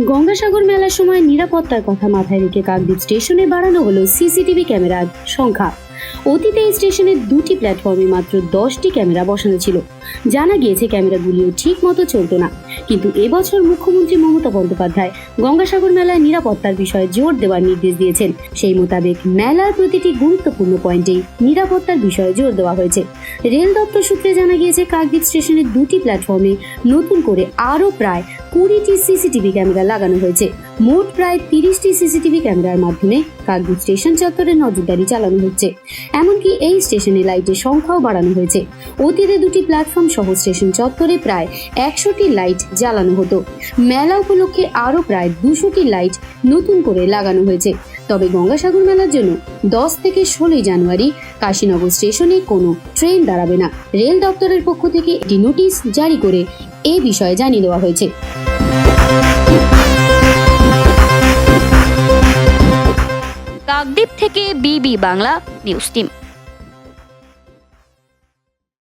গঙ্গাসাগর মেলার সময় নিরাপত্তার কথা মাথায় রেখে কাকদ্বীপ স্টেশনে বাড়ানো হলো সিসিটিভি ক্যামেরার সংখ্যা। অতীতে এই স্টেশনের দুটি প্ল্যাটফর্মে মাত্র দশটি ক্যামেরা বসানো ছিল। জানা গিয়েছে ক্যামেরাগুলিও ঠিক মতো চলতো না। কিন্তু এবছর মুখ্যমন্ত্রী মমতা বন্দ্যোপাধ্যায় গঙ্গাসাগর মেলায় নিরাপত্তার বিষয়ে জোর দেওয়ার নির্দেশ দিয়েছেন। সেই মোতাবেক মেলার প্রতিটি গুরুত্বপূর্ণ পয়েন্টেই নিরাপত্তার বিষয়ে জোর দেওয়া হয়েছে। রেল দপ্তর সূত্রে জানা গিয়েছে, কাকদ্বীপ স্টেশনের দুটি প্ল্যাটফর্মে নতুন করে আরও প্রায় কুড়িটি সিসিটিভি ক্যামেরা লাগানো হয়েছে। মোট প্রায় তিরিশটি সিসিটিভি ক্যামেরার মাধ্যমে কাকদ্বীপ স্টেশন চত্বরে নজরদারি চালানো হচ্ছে। এমনকি এই স্টেশনে লাইটের সংখ্যাও বাড়ানো হয়েছে। অতীতে দুটি প্ল্যাটফর্ম সহ স্টেশন চত্বরে প্রায় একশোটি লাইট জ্বালানো হতো। মেলা উপলক্ষে আরও প্রায় দুশোটি লাইট নতুন করে লাগানো হয়েছে। তবে গঙ্গাসাগর মেলার জন্য দশ থেকে ষোলোই জানুয়ারি কাশীনগর স্টেশনে কোনো ট্রেন দাঁড়াবে না। রেল দপ্তরের পক্ষ থেকে একটি নোটিশ জারি করে এই বিষয়ে জানিয়ে দেওয়া হয়েছে। কাকদ্বীপ থেকে বিবি বাংলা নিউজ টিম।